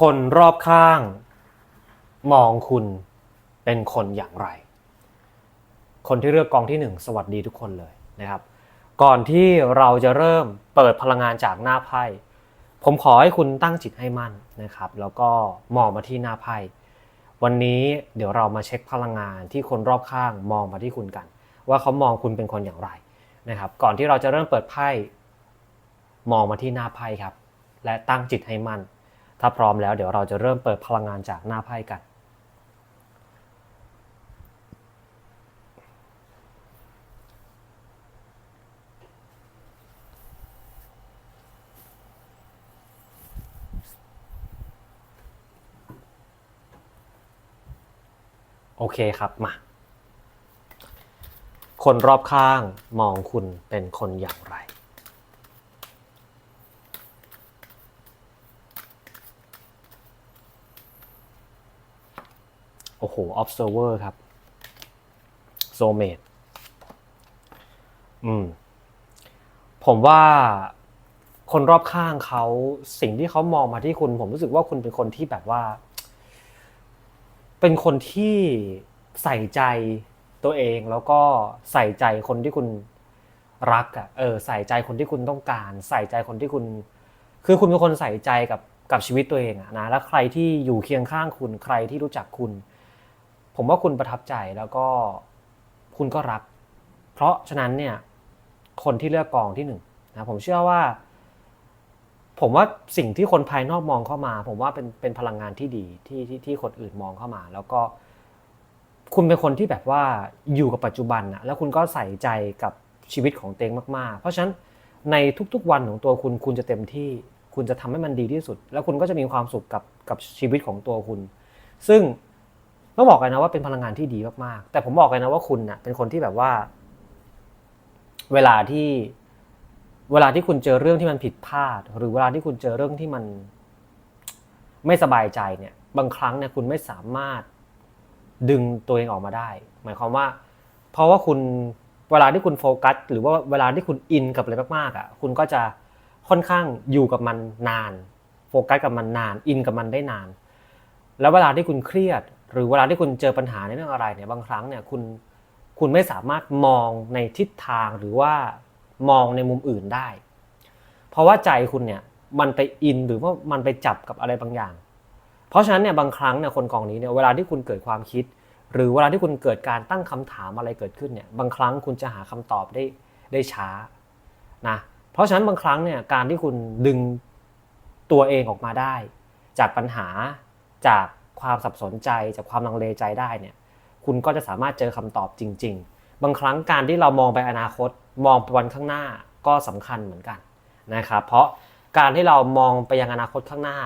คนรอบข้าง มองคุณเป็นคนอย่างไร คนที่เลือกกองที่หนึ่งสวัสดีทุกคนเลยนะครับ ก่อนที่เราจะเริ่มเปิดพลังงานจากหน้าไพ่ผมขอให้คุณตั้งจิตให้มั่นนะครับ แล้วก็มองมาที่หน้าไพ่วันนี้เดี๋ยวเรามาเช็คพลังงานที่คนรอบข้างมองมาที่คุณกัน ว่าเขามองคุณเป็นคนอย่างไรนะครับ ก่อนที่เราจะเริ่มเปิดไพ่มองมาที่หน้าไพ่ครับ และตั้งจิตให้มั่น ถ้าพร้อมแล้วเดี๋ยวเราจะเริ่มเปิดพลังงานจากหน้าไพ่กัน โอเคครับมา คนรอบข้างมองคุณเป็นคนอย่างไร โอ้โห observer ครับ soulmate อืม ผมว่าคนรอบข้างเขาสิ่งที่เขามองมาที่คุณ ผมรู้สึกว่าคุณเป็นคนที่แบบว่า เป็นคนที่ใส่ใจตัวเองแล้วก็ใส่ใจคนที่คุณรักอะ่ะเออใส่ใจคนที่คุณต้องการ ใส่ใจคนที่คุณ คือคุณเป็นคนใส่ใจกับกับชีวิตตัวเองอะนะแล้วใครที่อยู่เคียงข้างคุณใครที่รู้จักคุณ ผมว่าคุณประทับใจแล้วก็คุณก็รัก เพราะฉะนั้นเนี่ยคนที่เลือกกองที่หนึ่งนะผมเชื่อว่า ผมว่าสิ่งที่คนภายนอกมองเข้ามา ผมว่าเป็นเป็นพลังงานที่ดีที่ที่ที่คนอื่นมองเข้ามา แล้วก็ คุณเป็นคนที่แบบว่าอยู่กับปัจจุบันนะแล้วคุณก็ใส่ใจกับชีวิตของเตงมากๆ เพราะฉะนั้นในทุกๆวันของตัวคุณคุณจะเต็มที่คุณจะทำให้มันดีที่สุด แล้วคุณก็จะมีความสุขกับกับชีวิตของตัวคุณ ซึ่ง ต้องบอกเลยนะว่าเป็นพลังงานที่ดีมากๆ แต่ผมบอกเลยนะว่าคุณนะ่ะเป็นคนที่แบบว่า เวลาที่เวลาที่คุณเจอเรื่องที่มันผิดพลาด หรือเวลาที่คุณเจอเรื่องที่มัน ไม่สบายใจเนี่ย บางครั้งเนี่ยคุณไม่สามารถดึงตัวเองออกมาได้ หมายความว่า เพราะว่าคุณเวลาที่คุณโฟกัส หรือว่าเวลาที่คุณอินกับอะไรมากๆอะ คุณก็จะค่อนข้างอยู่กับมันนาน โฟกัสกับมันนาน อินกับมันได้นาน แล้วเวลาที่คุณเครียด หรือเวลาที่คุณเจอปัญหาในเรื่องอะไรเนี่ยบางครั้งเนี่ยคุณคุณไม่สามารถมองในทิศทางหรือว่ามองในมุมอื่นได้ เพราะว่าใจคุณเนี่ยมันไปอินหรือว่ามันไปจับกับอะไรบางอย่าง เพราะฉะนั้นเนี่ยบางครั้งเนี่ยคนกองนี้เนี่ยเวลาที่คุณเกิดความคิด หรือเวลาที่คุณเกิดการตั้งคำถามอะไรเกิดขึ้นเนี่ยบางครั้งคุณจะหาคำตอบได้ได้ช้านะเพราะฉะนั้นบางครั้งเนี่ยการที่คุณดึงตัวเองออกมาได้ จากปัญหาจาก ความสับสนใจจากความลังเลใจได้เนี่ย คุณก็จะสามารถเจอคำตอบจริง ๆ บางครั้งการที่เรามองไปอนาคต มองไปวันข้างหน้าก็สำคัญเหมือนกันนะครับ เพราะการที่เรามองไปยังอนาคตข้างหน้า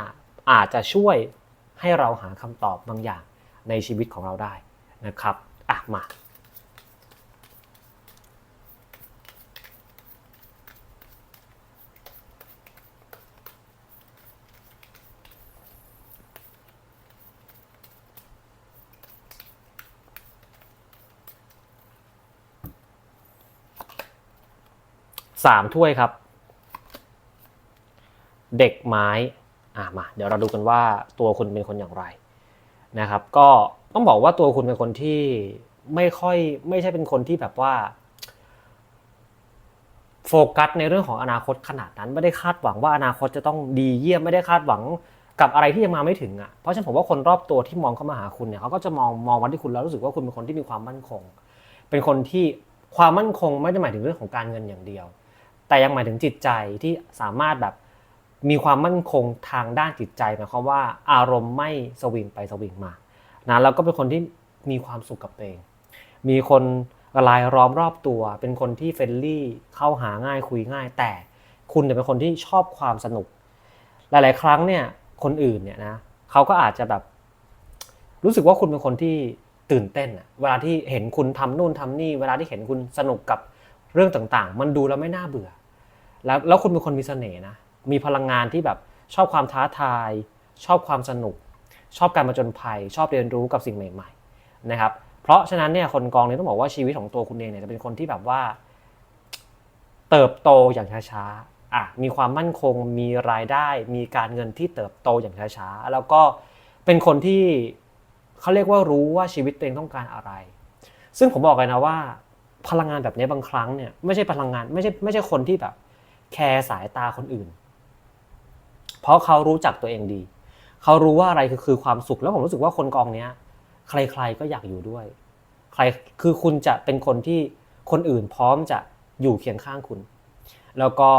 อาจจะช่วยให้เราหาคำตอบบางอย่างในชีวิตของเราได้นะครับ อะมา สามถ้วยครับ เด็กไม้อะมา เดี๋ยวเราดูกันว่าตัวคุณเป็นคนอย่างไรนะครับ ก็ต้องบอกว่าตัวคุณเป็นคนที่ไม่ค่อยไม่ใช่เป็นคนที่แบบว่า โฟกัสในเรื่องของอนาคตขนาดนั้น ไม่ได้คาดหวังว่าอนาคตจะต้องดีเยี่ยมไม่ได้คาดหวังกับอะไรที่ยังมาไม่ถึงอะเพราะฉะนั้นผมว่าคนรอบตัวที่มองเข้ามาหาคุณเนี่ยเขาก็จะมองมองวันที่คุณแล้วรู้สึกว่าคุณเป็นคนที่มีความมั่นคง เป็นคนที่ความมั่นคงไม่ได้หมายถึงเรื่องของการเงินอย่างเดียว แต่ยังหมายถึงจิตใจที่สามารถแบบมีความมั่นคงทางด้านจิตใจหมายความว่าอารมณ์ไม่สวิงไปสวิงมานะแล้วก็เป็นคนที่มีความสุขกับตัวเอง มีคนรายล้อมรอบตัว เป็นคนที่เฟรนลี่เข้าหาง่ายคุยง่าย แต่คุณเนี่ยเป็นคนที่ชอบความสนุก หลาย ๆ ครั้งเนี่ยคนอื่นเนี่ยนะเขาก็อาจจะแบบรู้สึกว่าคุณเป็นคนที่ตื่นเต้นอะเวลาที่เห็นคุณทำนู่นทำนี่ เวลาที่เห็นคุณสนุกกับเรื่องต่าง ๆ มันดูแล้วไม่น่าเบื่อ แล้วแล้วคุณเป็นคนมีเสน่ห์นะ มีพลังงานที่แบบชอบความท้าทาย ชอบความสนุก ชอบการมาจนภัย ชอบเรียนรู้กับสิ่งใหม่ ๆ นะครับ เพราะฉะนั้นเนี่ยคนกองเนี้ต้องบอกว่าชีวิตของตัวคุณเองเนี่ยจะเป็นคนที่แบบว่า เติบโตอย่างช้าอะมีความมั่นคง มีรายได้ มีการเงินที่เติบโตอย่างช้าๆแล้วก็เป็นคนที่เขาเรียกว่ารู้ว่าชีวิตตัวเองต้องการอะไร ซึ่งผมบอกเลยนะว่า พลังงานแบบนี้บางครั้งเนี่ยไม่ใช่พลังงานไม่ใช่ไม่ใช่คนที่แบบ แคร์สายตาคนอื่น เพราะเขารู้จักตัวเองดี เขารู้ว่าอะไรคือคือความสุข แล้วผมรู้สึกว่าคนกองเนี้ย ใคร ๆก็อยากอยู่ด้วย ใครคือคุณจะเป็นคนที่คนอื่นพร้อมจะอยู่เคียงข้างคุณ แล้วก็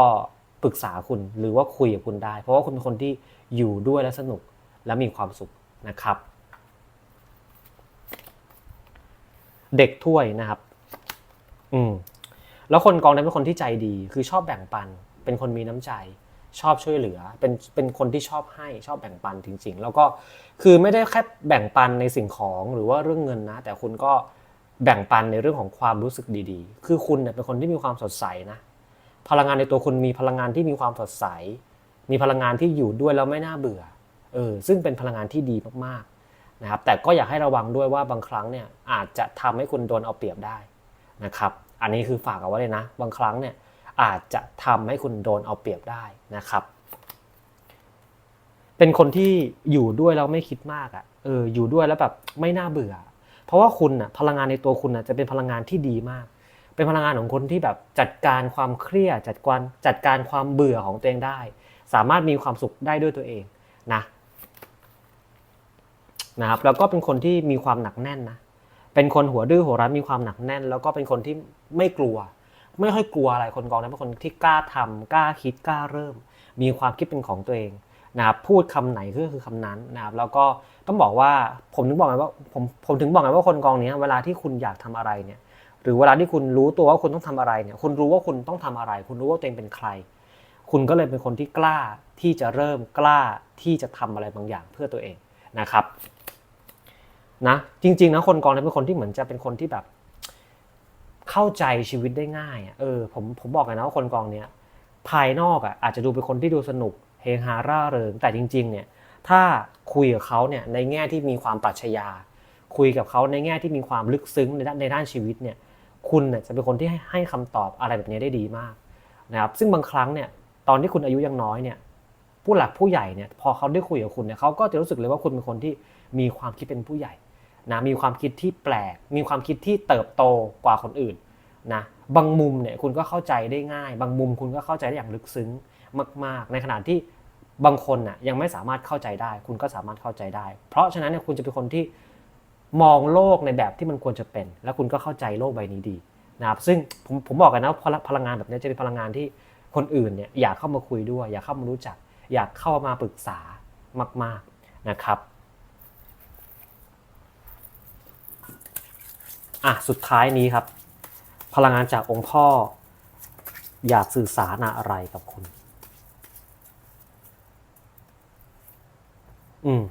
ปรึกษาคุณหรือว่าคุยกับคุณได้ เพราะว่าคุณเป็นคนที่อยู่ด้วยและสนุกและมีความสุขนะครับ เด็กถ้วยนะครับ อืม แล้วคนกองนั้นเป็นคนที่ใจดี คือชอบแบ่งปัน เป็นคนมีน้ำใจ ชอบช่วยเหลือ เป็นเป็นคนที่ชอบให้ชอบแบ่งปันจริง ๆ แล้วก็คือไม่ได้แค่แบ่งปันในสิ่งของหรือว่าเรื่องเงินนะ แต่คุณก็แบ่งปันในเรื่องของความรู้สึกดีๆ คือคุณเนี่ยเป็นคนที่มีความสดใสนะ พลังงานในตัวคุณมีพลังงานที่มีความสดใส มีพลังงานที่อยู่ด้วยแล้วไม่น่าเบื่อ เออ ซึ่งเป็นพลังงานที่ดีมากๆนะครับ แต่ก็อยากให้ระวังด้วยว่าบางครั้งเนี่ยอาจจะทำให้คุณโดนเอาเปรียบได้นะครับ อันนี้คือฝากเอาไว้เลยนะ บางครั้งเนี่ยอาจจะทำให้คุณโดนเอาเปรียบได้นะครับ เป็นคนที่อยู่ด้วยแล้วไม่คิดมากอะ่ะเอออยู่ด้วยแล้วแบบไม่น่าเบื่อ เพราะว่าคุณอะพลังงานในตัวคุณอะจะเป็นพลังงานที่ดีมาก เป็นพลังงานของคนที่แบบจัดการความเครียดจัดการจัดการความเบื่อของตัวเองได้ สามารถมีความสุขได้ด้วยตัวเองนะนะครับแล้วก็เป็นคนที่มีความหนักแน่นนะ เป็นคนหัวดื้อหัวรั้นมีความหนักแน่น แล้วก็เป็นคนที่ไม่กลัว ไม่ค่อยกลัวอะไรคนกองนั้นเป็นคนที่กล้าทำกล้าคิดกล้าเริ่ม มีความคิดเป็นของตัวเองนะครับพูดคำไหนก็คือคำนั้นนะครับแล้วก็ต้องบอกว่าผมถึงบอกไงว่าผมผมถึงบอกไงว่าคนกองนี้เวลาที่คุณอยากทำอะไรเนี่ยหรือเวลาที่คุณรู้ตัวว่าคุณต้องทำอะไรเนี่ยคุณรู้ว่าคุณต้องทำอะไร คุณรู้ว่าตัวเองเป็นใคร คุณก็เลยเป็นคนที่กล้าที่จะเริ่มกล้าที่จะทำอะไรบางอย่างเพื่อตัวเองนะครับ นะจริงๆนะคนกองนี้เป็นคนที่เหมือนจะเป็นคนที่แบบ เข้าใจชีวิตได้ง่ายอะเออผมผมบอกเลยนะว่าคนกองเนี้ยภายนอกอะอาจจะดูเป็นคนที่ดูสนุกเฮฮาร่าเริง แต่จริง ๆ เนี่ย ถ้าคุยกับเขาเนี่ยในแง่ที่มีความปรัชญาคุยกับเขาในแง่ที่มีความลึกซึ้งในด้านในด้านชีวิตเนี่ยคุณเนี่ยจะเป็นคนที่ให้ให้คำตอบอะไรแบบนี้ได้ดีมากนะครับซึ่งบางครั้งเนี่ยตอนที่คุณอายุยังน้อยเนี่ยผู้หลักผู้ใหญ่เนี่ยพอเขาได้คุยกับคุณเนี่ยเขาก็จะรู้สึกเลยว่าคุณเป็นคนที่มีความคิดเป็นผู้ใหญ่ นะมีความคิดที่แปลก มีความคิดที่เติบโตกว่าคนอื่นนะบางมุมเนี่ยคุณก็เข้าใจได้ง่าย บางมุมคุณก็เข้าใจได้อย่างลึกซึ้งมาก ๆ ในขณะที่บางคนน่ะยังไม่สามารถเข้าใจได้ คุณก็สามารถเข้าใจได้ เพราะฉะนั้นเนี่ยคุณจะเป็นคนที่มองโลกในแบบที่มันควรจะเป็น แล้วคุณก็เข้าใจโลกใบนี้ดีนะครับซึ่งผมผมบอกกันนะพลังงานแบบนี้จะเป็นพลังงานที่คนอื่นเนี่ยอยากเข้ามาคุยด้วย อยากเข้ามารู้จัก อยากเข้ามาปรึกษามาก ๆนะครับ อะสุดท้ายนี้ครับ พลังงานจากองค์พ่อ อยากสื่อสารอะไรกับคุณ อืม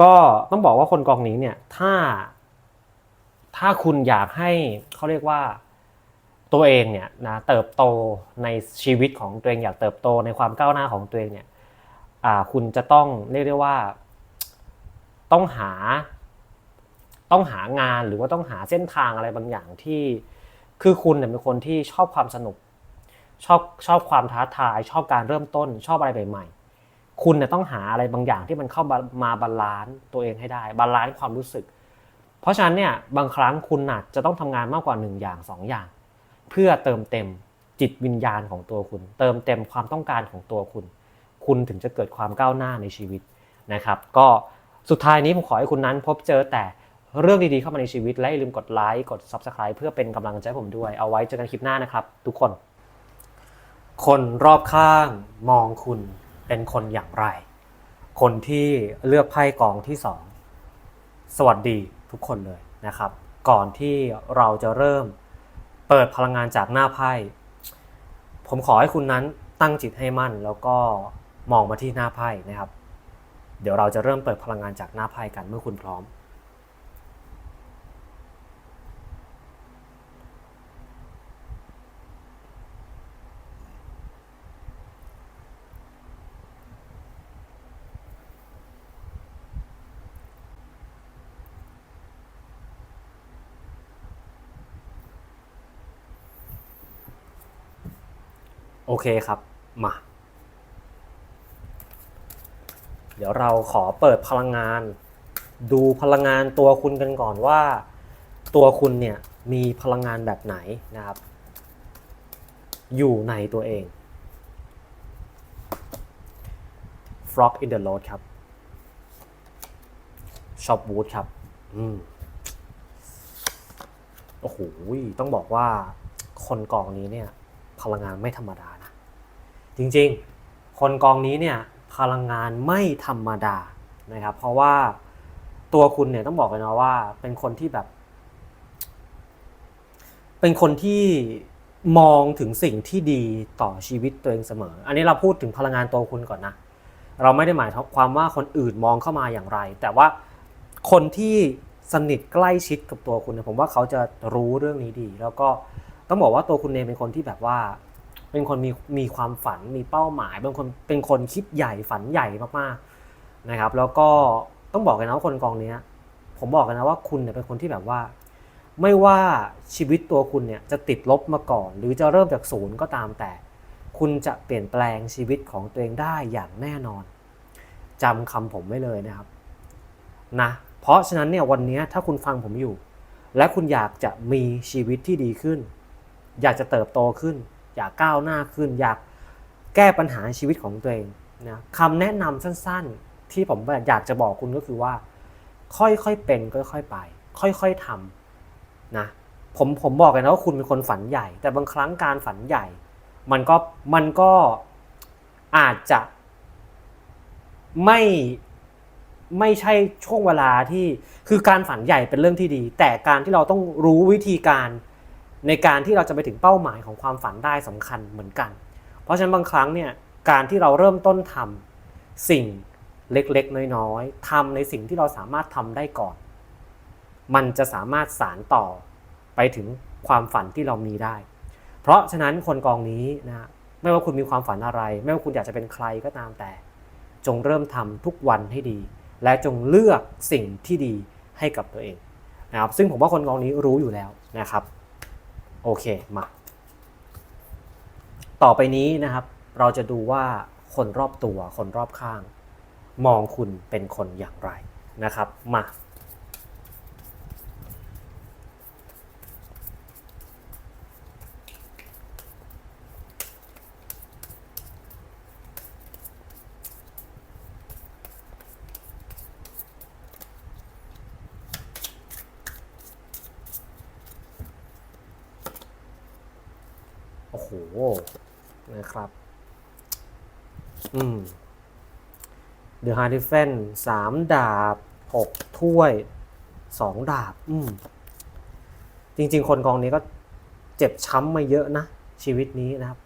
ก็ต้องบอกว่าคนกองนี้เนี่ย ถ้า ถ้าคุณอยากให้เขาเรียกว่าตัวเองเนี่ยนะเติบโตในชีวิตของตัวเองอยากเติบโตในความก้าวหน้าของตัวเองเนี่ยอ่าคุณจะต้องเรียกได้ว่า ต้องหา ต้องหางานหรือว่าต้องหาเส้นทางอะไรบางอย่างที่ คือคุณเนี่ยเป็นคนที่ชอบความสนุก ชอบชอบความท้าทาย ชอบการเริ่มต้น ชอบอะไรใหม่ๆคุณเนี่ยต้องหาอะไรบางอย่างที่มันเข้ามาบาลานซ์ตัวเองให้ได้บาลานซ์ความรู้สึก เพราะฉะนั้นเนี่ยบางครั้งคุณอาจจะต้องทำงานมากกว่าหนึ่งอย่างสองอย่าง เพื่อเติมเต็มจิตวิญญาณของตัวคุณ เติมเต็มความต้องการของตัวคุณ คุณถึงจะเกิดความก้าวหน้าในชีวิตนะครับ ก็สุดท้ายนี้ผมขอให้คุณนั้นพบเจอแต่ เรื่องดีๆเข้ามาในชีวิต และอย่าลืมกดไลค์กด Subscribe เพื่อเป็นกำลังใจผมด้วย เอาไว้เจอกันคลิปหน้านะครับ ทุกคน คนรอบข้างมองคุณเป็นคนอย่างไร คนที่เลือกไพ่กองที่สองสวัสดีทุกคนเลยนะครับ ก่อนที่เราจะเริ่มเปิดพลังงานจากหน้าไพ่ผมขอให้คุณนั้นตั้งจิตให้มั่น แล้วก็มองมาที่หน้าไพ่นะครับ เดี๋ยวเราจะเริ่มเปิดพลังงานจากหน้าไพ่กันเมื่อคุณพร้อม โอเคครับ มา เดี๋ยวเราขอเปิดพลังงาน ดูพลังงานตัวคุณกันก่อนว่า ตัวคุณเนี่ยมีพลังงานแบบไหนนะครับ อยู่ในตัวเอง Frog in the Road ครับ Shop Wood ครับ อืม โอ้โห ต้องบอกว่าคนกองนี้เนี่ย พลังงานไม่ธรรมดา จริงๆ คนกองนี้เนี่ยพลังงานไม่ธรรมดานะครับ เพราะว่าตัวคุณเนี่ยต้องบอกเลยนะว่า เป็นคนที่แบบ เป็นคนที่มองถึงสิ่งที่ดีต่อชีวิตตัวเองเสมอ อันนี้เราพูดถึงพลังงานตัวคุณก่อนนะ เราไม่ได้หมายความว่าคนอื่นมองเข้ามาอย่างไร แต่ว่าคนที่สนิทใกล้ชิดกับตัวคุณเนี่ยผมว่าเขาจะรู้เรื่องนี้ดี แล้วก็ต้องบอกว่าตัวคุณเองเป็นคนที่แบบว่า เป็นคนมีมีความฝันมีเป้าหมายเป็นคนเป็นคนคิดใหญ่ฝันใหญ่มากๆนะครับ แล้วก็ต้องบอกกันนะว่าคนกองเนี้ย ผมบอกกันนะว่าคุณเนี่ยเป็นคนที่แบบว่า ไม่ว่าชีวิตตัวคุณเนี่ยจะติดลบมาก่อน หรือจะเริ่มจากศูนย์ก็ตามแต่ คุณจะเปลี่ยนแปลงชีวิตของตัวเองได้อย่างแน่นอนจำคำผมไว้เลยนะครับนะเพราะฉะนั้นเนี่ยวันนี้ถ้าคุณฟังผมอยู่ และคุณอยากจะมีชีวิตที่ดีขึ้น อยากจะเติบโตขึ้น อยากก้าวหน้าขึ้น อยากแก้ปัญหาชีวิตของตัวเองนะคำแนะนำสั้นๆ ที่ผมอยากจะบอกคุณก็คือว่า ค่อยๆเป็นค่อยๆไป ค่อยๆทำนะผมผมบอกเลยนะว่าคุณเป็นคนฝันใหญ่ แต่บางครั้งการฝันใหญ่ มันก็มันก็อาจจะไม่ไม่ใช่ช่วงเวลาที่คือการฝันใหญ่เป็นเรื่องที่ดี แต่การที่เราต้องรู้วิธีการ ในการที่เราจะไปถึงเป้าหมายของความฝันได้สำคัญเหมือนกัน เพราะฉะนั้นบางครั้งเนี่ยการที่เราเริ่มต้นทำสิ่งเล็กๆ น้อยๆทำในสิ่งที่เราสามารถทำได้ก่อน มันจะสามารถสารต่อไปถึงความฝันที่เรามีได้ เพราะฉะนั้นคนกองนี้นะไม่ว่าคุณมีความฝันอะไร ไม่ว่าคุณอยากจะเป็นใครก็ตามแต่ จงเริ่มทำทุกวันให้ดี และจงเลือกสิ่งที่ดีให้กับตัวเองนะครับซึ่งผมว่าคนกองนี้รู้อยู่แล้วนะครับ โอเคมา ต่อไปนี้นะครับ เราจะดูว่าคนรอบตัวคนรอบข้าง มองคุณเป็นคนอย่างไรนะครับ มา โอ้โห นะครับ อืม The h a r d i f e n สามดาบหกถ้วยสองดาบ อืม จริง ๆ คนกองนี้ก็เจ็บช้ำมาเยอะนะ ชีวิตนี้นะครับ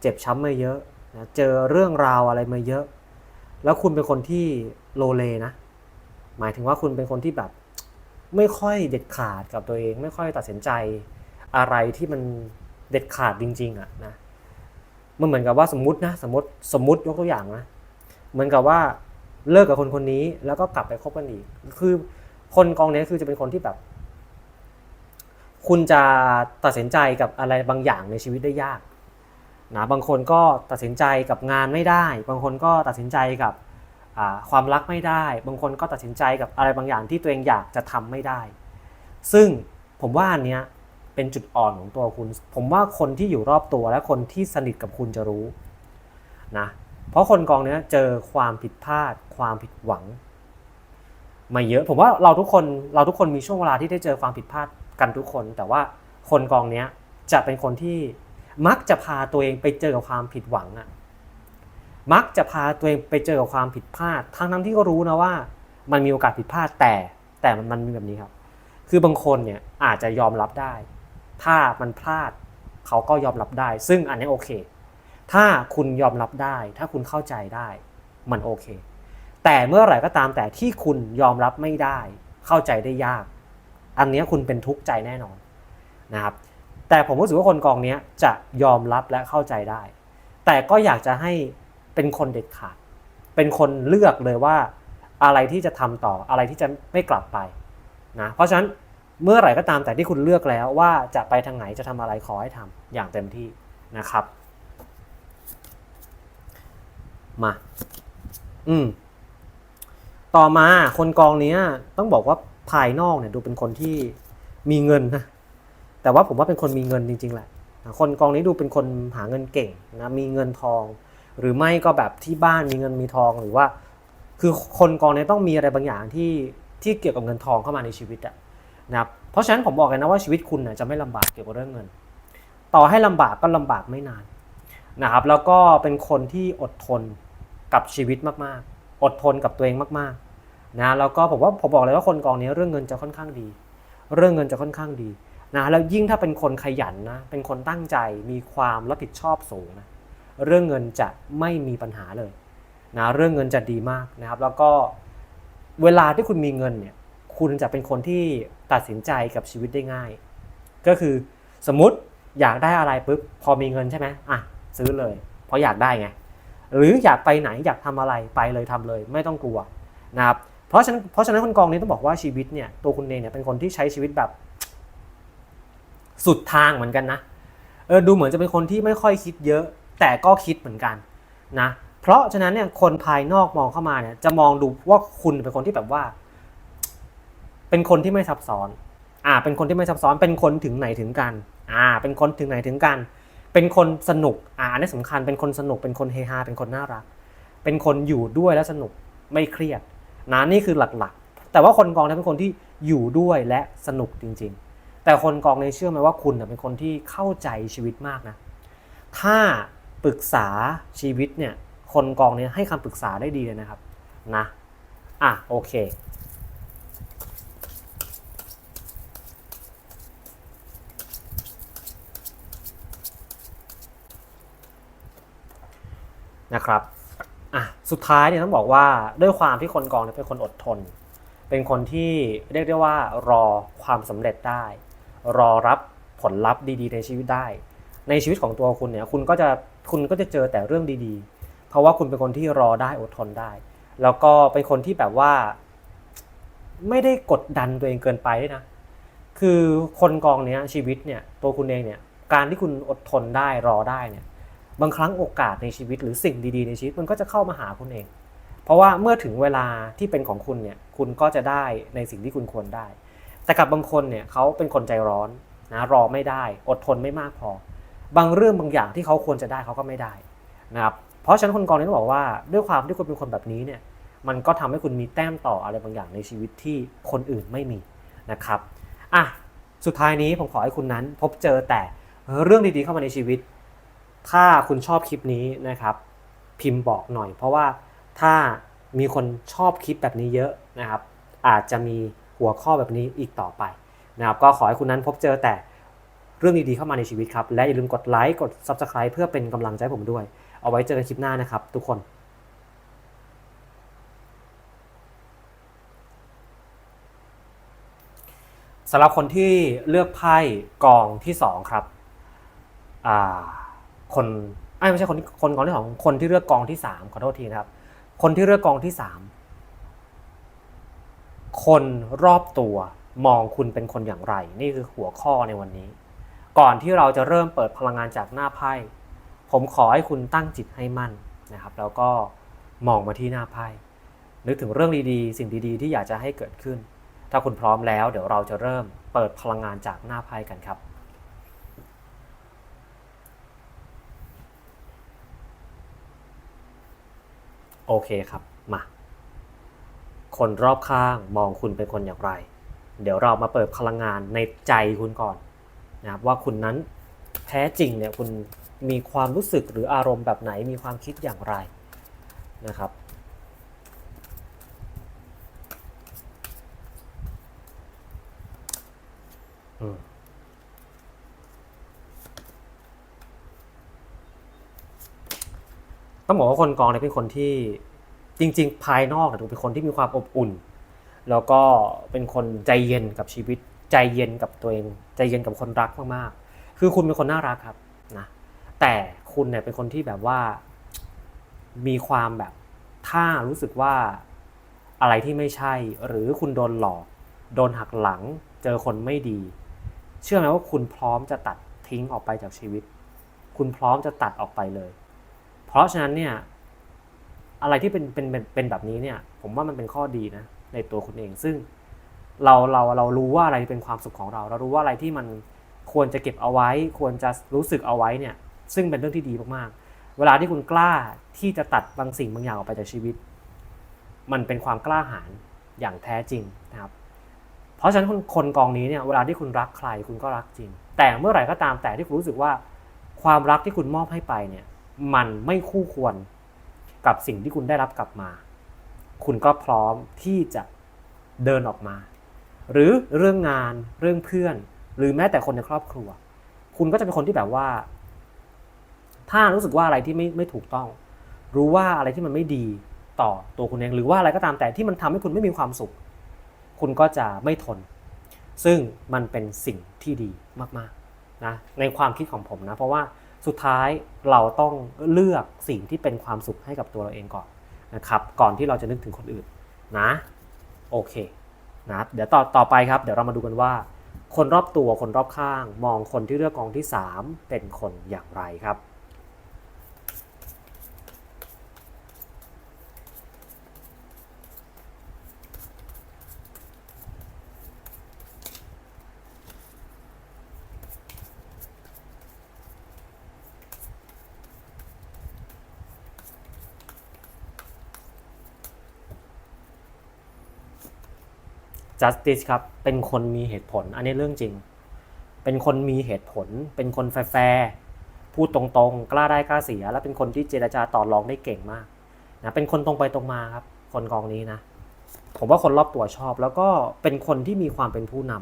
เจ็บช้ำมาเยอะนะเจอเรื่องราวอะไรมาเยอะ แล้วคุณเป็นคนที่โลเลนะ หมายถึงว่าคุณเป็นคนที่แบบ ไม่ค่อยเด็ดขาดกับตัวเอง ไม่ค่อยตัดสินใจอะไรที่มันเด็ดขาดจริง ๆอะนะมันเหมือนกับว่าสมมตินะ สมมติสมมติยกตัวอย่างนะ เหมือนกับว่า เลิกกับคนคนนี้ แล้วก็กลับไปคบกันอีก คือคนกองนี้คือจะเป็นคนที่แบบ คุณจะตัดสินใจกับอะไรบางอย่างในชีวิตได้ยากนะบางคนก็ตัดสินใจกับงานไม่ได้ บางคนก็ตัดสินใจกับความรักไม่ได้ บางคนก็ตัดสินใจกับอะไรบางอย่างที่ตัวเองอยากจะทำไม่ได้ ซึ่งผมว่าอันเนี้ยเป็นจุดอ่อนของตัวคุณ ผมว่าคนที่อยู่รอบตัวและคนที่สนิทกับคุณจะรู้นะ เพราะคนกองเนี้ยเจอความผิดพลาด ความผิดหวัง มาเยอะ ผมว่าเราทุกคนเราทุกคนมีช่วงเวลาที่ได้เจอความผิดพลาดกันทุกคน แต่ว่าคนกองเนี้ยจะเป็นคนที่มักจะพาตัวเองไปเจอกับความผิดหวังอะมักจะพาตัวเองไปเจอกับความผิดพลาด ทั้งทั้งที่ก็รู้นะว่า มันมีโอกาสผิดพลาดแต่แต่มันมันมีแบบนี้ครับ คือบางคนเนี่ยอาจจะยอมรับได้ ถ้ามันพลาดเขาก็ยอมรับได้ ซึ่งอันนี้โอเค ถ้าคุณยอมรับได้ ถ้าคุณเข้าใจได้ มันโอเค แต่เมื่อไหร่ก็ตามแต่ที่คุณยอมรับไม่ได้ เข้าใจได้ยาก อันนี้คุณเป็นทุกข์ใจแน่นอนนะครับ แต่ผมรู้สึกว่าคนกองนี้จะยอมรับและเข้าใจได้ แต่ก็อยากจะให้เป็นคนเด็ดขาด เป็นคนเลือกเลยว่า อะไรที่จะทำต่ออะไรที่จะไม่กลับไปนะ เพราะฉะนั้นเมื่อไหร่ก็ตามแต่ที่คุณเลือกแล้วว่าจะไปทางไหนจะทำอะไรขอให้ทำอย่างเต็มที่นะครับ มา อืม ต่อมาคนกองเนี้ย ต้องบอกว่าภายนอกเนี่ย ดูเป็นคนที่มีเงินนะแต่ว่าผมว่าเป็นคนมีเงินจริง ๆ แหละ คนกองนี้ดูเป็นคนหาเงินเก่งนะ มีเงินทอง หรือไม่ก็แบบที่บ้านมีเงินมีทองหรือว่า คือคนกองนี้ต้องมีอะไรบางอย่างที่ที่เกี่ยวกับเงินทองเข้ามาในชีวิตอะนะครับเพราะฉะนั้นผมบอกเลยนะว่าชีวิตคุณนะจะไม่ลำบากเกี่ยวกับเรื่องเงิน ต่อให้ลำบากก็ลำบากไม่นาน นะครับ แล้วก็เป็นคนที่อดทนกับชีวิตมากๆ อดทนกับตัวเองมากๆนะแล้วก็ผมว่าผมบอกเลยว่าคนกองนี้เรื่องเงินจะค่อนข้างดี เรื่องเงินจะค่อนข้างดีนะแล้วยิ่งถ้าเป็นคนขยันนะเป็นคนตั้งใจมีความรับผิดชอบสูงนะเรื่องเงินจะไม่มีปัญหาเลยนะเรื่องเงินจะดีมากนะครับ แล้วก็เวลาที่คุณมีเงินเนี่ยคุณจะเป็นคนที่ตัดสินใจกับชีวิตได้ง่าย ก็คือสมมติอยากได้อะไรปุ๊บพอมีเงินใช่ไหมอะ ซื้อเลย เพราะอยากได้ไง หรืออยากไปไหนอยากทำอะไรไปเลยทำเลย ไม่ต้องกลัวนะครับเพราะฉะนั้นเพราะฉะนั้นคนกองนี้ต้องบอกว่าชีวิตเนี่ยตัวคุณเองเนี่ยเป็นคนที่ใช้ชีวิตแบบ สุดทางเหมือนกันนะเออดูเหมือนจะเป็นคนที่ไม่ค่อยคิดเยอะ แต่ก็คิดเหมือนกันนะเพราะฉะนั้นเนี่ยคนภายนอกมองเข้ามาเนี่ยจะมองดูว่าคุณเป็นคนที่แบบว่า เป็นคนที่ไม่ซับซ้อน อ่า เป็นคนที่ไม่ซับซ้อน เป็นคนถึงไหนถึงกัน อ่า เป็นคนถึงไหนถึงกัน เป็นคนสนุกอ่านนี้สำคัญเป็นคนสนุกเป็นคนเฮฮาเป็นคนน่ารัก เป็นคนอยู่ด้วยแล้วสนุกไม่เครียดนะนี่คือหลักๆ แต่ว่าคนกองเนี่เป็นคนที่อยู่ด้วยและสนุกจริง ๆ แต่คนกองเนี่ยเชื่อไหมว่าคุณเป็นคนที่เข้าใจชีวิตมากนะถ้าปรึกษาชีวิตเนี่ยคนกองเนี่ยให้คำปรึกษาได้ดีเลยนะครับนะอะโอเค นะครับอะสุดท้ายเนี่ยต้องบอกว่าด้วยความที่คนกองเนี่ยเป็นคนอดทน เป็นคนที่เรียกได้ว่ารอความสำเร็จได้ รอรับผลลัพธ์ดีๆ ในชีวิตได้ ในชีวิตของตัวคุณเนี่ยคุณก็จะคุณก็จะเจอแต่เรื่องดีๆ เพราะว่าคุณเป็นคนที่รอได้อดทนได้ แล้วก็เป็นคนที่แบบว่า ไม่ได้กดดันตัวเองเกินไปด้วยนะคือคนกองเนี้ยชีวิตเนี่ยตัวคุณเองเนี่ยการที่คุณอดทนได้รอได้เนี่ย บางครั้งโอกาสในชีวิตหรือสิ่งดีๆ ในชีวิตมันก็จะเข้ามาหาคุณเอง เพราะว่าเมื่อถึงเวลาที่เป็นของคุณเนี่ยคุณก็จะได้ในสิ่งที่คุณควรได้ แต่กับบางคนเนี่ยเขาเป็นคนใจร้อนนะรอไม่ได้ อดทนไม่มากพอ บางเรื่องบางอย่างที่เขาควรจะได้เขาก็ไม่ได้นะครับเพราะฉะนั้นคนกองนี้ต้องบอกว่าด้วยความที่คุณเป็นคนแบบนี้เนี่ยมันก็ทำให้คุณมีแต้มต่ออะไรบางอย่างในชีวิตที่คนอื่นไม่มีนะครับอะสุดท้ายนี้ผมขอให้คุณนั้นพบเจอแต่เรื่องดีๆเข้ามาในชีวิต ถ้าคุณชอบคลิปนี้นะครับ พิมพ์บอกหน่อย เพราะว่าถ้ามีคนชอบคลิปแบบนี้เยอะนะครับ อาจจะมีหัวข้อแบบนี้อีกต่อไปนะครับ ก็ขอให้คุณนั้นพบเจอแต่เรื่องดีๆเข้ามาในชีวิตครับ และอย่าลืมกดไลค์กด Subscribe เพื่อเป็นกำลังใจผมด้วย เอาไว้เจอกันคลิปหน้านะครับทุกคนสำหรับคนที่เลือกไพ่กองที่สองครับ อ่า คนไอ้ไม่ใช่คนที่คนกองที่สองคนที่เลือกกองที่สามขอโทษทีนะครับ คนที่เลือกกองที่สามคนรอบตัวมองคุณเป็นคนอย่างไร นี่คือหัวข้อในวันนี้ ก่อนที่เราจะเริ่มเปิดพลังงานจากหน้าไพ่ผมขอให้คุณตั้งจิตให้มั่นนะครับ แล้วก็มองมาที่หน้าไพ่นึกถึงเรื่องดีๆ สิ่งดีๆ ที่อยากจะให้เกิดขึ้น ถ้าคุณพร้อมแล้ว เดี๋ยวเราจะเริ่มเปิดพลังงานจากหน้าไพ่กันครับ โอเคครับมา คนรอบข้างมองคุณเป็นคนอย่างไร เดี๋ยวเรามาเปิดพลังงานในใจคุณก่อนนะครับว่าคุณนั้นแท้จริงเนี่ยคุณมีความรู้สึกหรืออารมณ์แบบไหนมีความคิดอย่างไรนะครับ ต้องบอกว่าคนกองเนี่ยเป็นคนที่จริง ๆ ภายนอกเนี่ยดูเป็นคนที่มีความอบอุ่น แล้วก็เป็นคนใจเย็นกับชีวิต ใจเย็นกับตัวเอง ใจเย็นกับคนรักมากๆ คือคุณเป็นคนน่ารักครับนะแต่คุณเนี่ยเป็นคนที่แบบว่า มีความแบบถ้ารู้สึกว่าอะไรที่ไม่ใช่ หรือคุณโดนหลอกโดนหักหลัง เจอคนไม่ดี เชื่อไหมว่าคุณพร้อมจะตัดทิ้งออกไปจากชีวิต คุณพร้อมจะตัดออกไปเลย เพราะฉะนั้นเนี่ยอะไรที่เป็นเป็นเป็นเป็นแบบนี้เนี่ย ผมว่ามันเป็นข้อดีนะในตัวคุณเอง ซึ่งเราเราเรารู้ว่าอะไรเป็นความสุขของเรา เรารู้ว่าอะไรที่มันควรจะเก็บเอาไว้ ควรจะรู้สึกเอาไว้เนี่ย ซึ่งเป็นเรื่องที่ดีมากๆ เวลาที่คุณกล้าที่จะตัดบางสิ่งบางอย่างออกไปจากชีวิต มันเป็นความกล้าหาญอย่างแท้จริงนะครับ เพราะฉะนั้นคนคนกองนี้เนี่ยเวลาที่คุณรักใครคุณก็รักจริง แต่เมื่อไหร่ก็ตามแต่ที่คุณรู้สึกว่าความรักที่คุณมอบให้ไปเนี่ย มันไม่คู่ควรกับสิ่งที่คุณได้รับกลับมา คุณก็พร้อมที่จะเดินออกมา หรือเรื่องงานเรื่องเพื่อน หรือแม้แต่คนในครอบครัว คุณก็จะเป็นคนที่แบบว่า ถ้ารู้สึกว่าอะไรที่ไม่ไม่ถูกต้อง รู้ว่าอะไรที่มันไม่ดีต่อตัวคุณเองหรือว่าอะไรก็ตามแต่ที่มันทำให้คุณไม่มีความสุข คุณก็จะไม่ทน ซึ่งมันเป็นสิ่งที่ดีมากๆนะในความคิดของผมนะ เพราะว่า สุดท้ายเราต้องเลือกสิ่งที่เป็นความสุขให้กับตัวเราเองก่อนนะครับ ก่อนที่เราจะนึกถึงคนอื่นนะโอเคนะเดี๋ยวต่อต่อไปครับ เดี๋ยวเรามาดูกันว่า คนรอบตัวคนรอบข้าง มองคนที่เลือกกองที่ 3 เป็นคนอย่างไรครับ justice ครับ เป็นคนมีเหตุผล อันนี้เรื่องจริง เป็นคนมีเหตุผล เป็นคนแฟร์พูดตรงๆ กล้าได้กล้าเสีย และเป็นคนที่เจรจาต่อรองได้เก่งมากนะ เป็นคนตรงไปตรงมาครับ คนกองนี้นะ ผมว่าคนรอบตัวชอบ แล้วก็เป็นคนที่มีความเป็นผู้น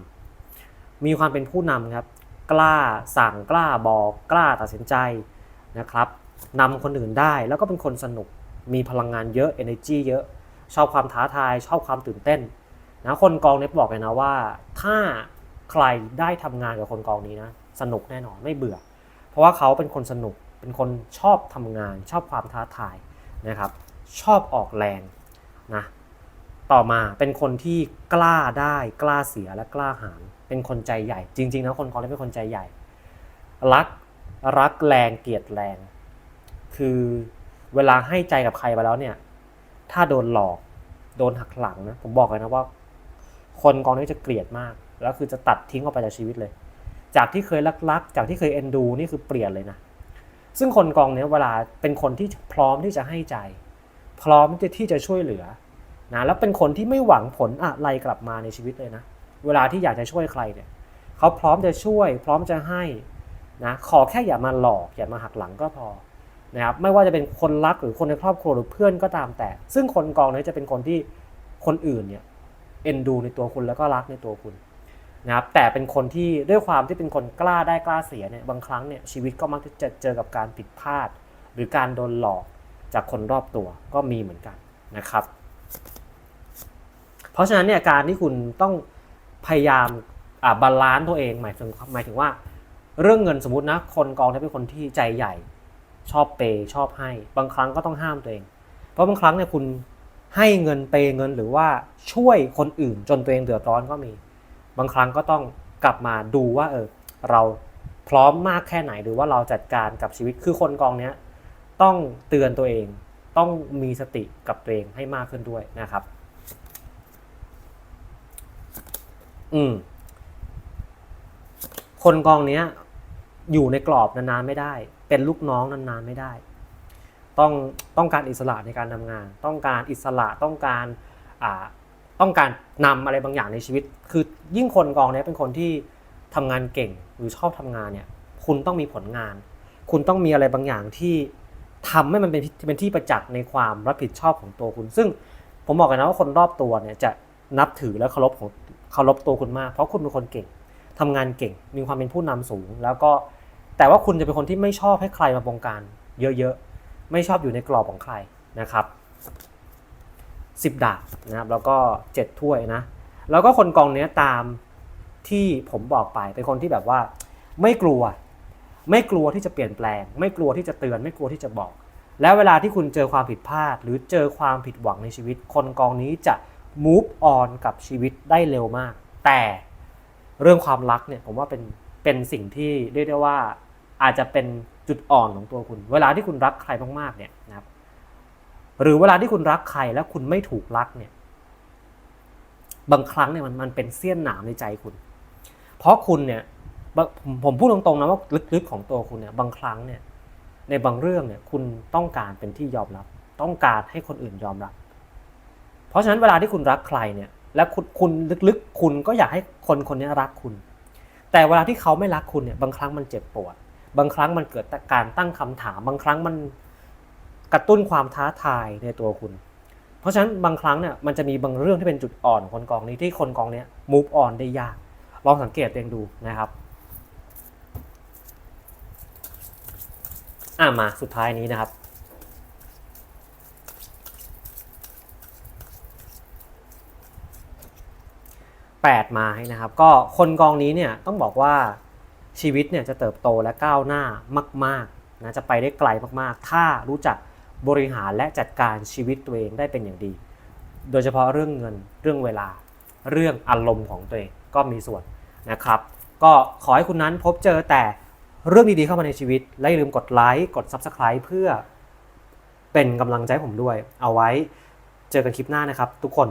ำมีความเป็นผู้นำครับ กล้าสั่งกล้าบอก กล้าตัดสินใจนะครับนำคนอื่นได้ แล้วก็เป็นคนสนุก มีพลังงานเยอะ energy เยอะ ชอบความท้าทาย ชอบความตื่นเต้น นะคนกองนี้บอกเลยนะว่า ถ้าใครได้ทำงานกับคนกองนี้นะสนุกแน่นอนไม่เบื่อ เพราะว่าเขาเป็นคนสนุกเป็นคนชอบทำงาน ชอบความท้าทายนะครับ ชอบออกแรงนะต่อมาเป็นคนที่กล้าได้กล้าเสียและกล้าหาญเป็นคนใจใหญ่ จริงๆนะคนกองนี้เป็นคนใจใหญ่ รักรักแรงเกลียดแรง คือเวลาให้ใจกับใครไปแล้วเนี่ยถ้าโดนหลอกโดนหักหลังนะผมบอกเลยนะว่า คนกองนี้จะเกลียดมาก แล้วคือจะตัดทิ้งออกไปจากชีวิตเลย จากที่เคยรักๆ จากที่เคยเอ็นดูนี่คือเปลี่ยนเลยนะ ซึ่งคนกองนี้เวลาเป็นคนที่พร้อมที่จะให้ใจ พร้อมที่จะช่วยเหลือนะแล้วเป็นคนที่ไม่หวังผลอะไรกลับมาในชีวิตเลยนะ เวลาที่อยากจะช่วยใครเนี่ยเขาพร้อมจะช่วย พร้อมจะให้นะขอแค่อย่ามาหลอกอย่ามาหักหลังก็พอนะครับไม่ว่าจะเป็นคนรักหรือคนในครอบครัวหรือเพื่อนก็ตามแต่ ซึ่งคนกองนี้จะเป็นคนที่คนอื่นเนี่ย อ็นดูในตัวคุณแล้วก็รักในตัวคุณนะครับแต่เป็นคนที่ด้วยความที่เป็นคนกล้าได้กล้าเสียเนี่ยบางครั้งเนี่ยชีวิตก็มักจะเจอกับการผิดพลาด หรือการโดนหลอกจากคนรอบตัวก็มีเหมือนกันนะครับ เพราะฉะนั้นเนี่ยการที่คุณต้องพยายามบาลานซ์ตัวเองหมายถึงหมายถึงว่า เรื่องเงินสมมตินะคนกองนี้เป็นคนที่ใจใหญ่ ชอบเปย์ชอบให้ บางครั้งก็ต้องห้ามตัวเอง เพราะบางครั้งเนี่ยคุณ ให้เงินเปย์เงินหรือว่าช่วยคนอื่นจนตัวเองเดือดร้อนก็มี บางครั้งก็ต้องกลับมาดูว่าเออเราพร้อมมากแค่ไหนหรือว่าเราจัดการกับชีวิตคือคนกองเนี้ยต้องเตือนตัวเองต้องมีสติกับตัวเองให้มากขึ้นด้วยนะครับ อืม คนกองเนี้ย อยู่ในกรอบนานๆไม่ได้ เป็นลูกน้องนานๆไม่ได้ ต้องต้องการอิสระในการทำงาน ต้องการอิสระต้องการต้องการนำอะไรบางอย่างในชีวิต คือยิ่งคนกองเนี้ยเป็นคนที่ทำงานเก่งหรือชอบทำงานเนี่ยคุณต้องมีผลงาน คุณต้องมีอะไรบางอย่างที่ทำให้มันเป็นเป็นที่ประจักษ์ในความรับผิดชอบของตัวคุณ ซึ่งผมบอกเลยนะว่าคนรอบตัวเนี่ยจะนับถือและเคารพของเคารพตัวคุณมาก เพราะคุณเป็นคนเก่งทำงานเก่ง มีความเป็นผู้นำสูง แล้วก็แต่ว่าคุณจะเป็นคนที่ไม่ชอบให้ใครมาบงการเยอะๆ ไม่ชอบอยู่ในกรอบของใครนะครับสิบดาบนะครับแล้วก็เจ็ดถ้วยนะ แล้วก็คนกองเนี้ยตามที่ผมบอกไปเป็นคนที่แบบว่า ไม่กลัว ไม่กลัวที่จะเปลี่ยนแปลง ไม่กลัวที่จะเตือนไม่กลัวที่จะบอก แล้วเวลาที่คุณเจอความผิดพลาด หรือเจอความผิดหวังในชีวิต คนกองนี้จะ move on กับชีวิตได้เร็วมาก แต่เรื่องความรักเนี่ยผมว่าเป็นเป็นสิ่งที่เรียกได้ว่าอาจจะเป็น จุดอ่อนของตัวคุณ เวลาที่คุณรักใครมากๆเนี่ยนะครับ หรือเวลาที่คุณรักใครแล้วคุณไม่ถูกรักเนี่ย บางครั้งเนี่ยมันมันเป็นเสี้ยนหนามในใจคุณ เพราะคุณเนี่ยผมผมพูดตรงๆนะว่าลึกๆของตัวคุณเนี่ย บางครั้งเนี่ย ในบางเรื่องเนี่ย คุณต้องการเป็นที่ยอมรับ ต้องการให้คนอื่นยอมรับ เพราะฉะนั้นเวลาที่คุณรักใครเนี่ย และคุณคุณลึกๆ คุณก็อยากให้คนคนนี้รักคุณ แต่เวลาที่เขาไม่รักคุณเนี่ย บางครั้งมันเจ็บปวด บางครั้งมันเกิดการตั้งคำถาม บางครั้งมันกระตุ้นความท้าทายในตัวคุณ เพราะฉะนั้นบางครั้งเนี่ยมันจะมีบางเรื่องที่เป็นจุดอ่อนคนกองนี้ที่คนกองนี้ move on ได้ยาก ลองสังเกตเองดูนะครับอ่ามาสุดท้ายนี้นะครับ8มาให้นะครับ ก็คนกองนี้เนี่ยต้องบอกว่า ชีวิตเนี่ยจะเติบโตและก้าวหน้ามากๆนะจะไปได้ไกลมากๆ ถ้ารู้จักบริหารและจัดการชีวิตตัวเองได้เป็นอย่างดี โดยเฉพาะเรื่องเงินเรื่องเวลา เรื่องอารมณ์ของตัวเองก็มีส่วนนะครับ ก็ขอให้คุณนั้นพบเจอแต่เรื่องดีๆเข้ามาในชีวิต และอย่าลืมกดไลค์กด Subscribe เพื่อเป็นกำลังใจผมด้วย เอาไว้เจอกันคลิปหน้านะครับ ทุกคน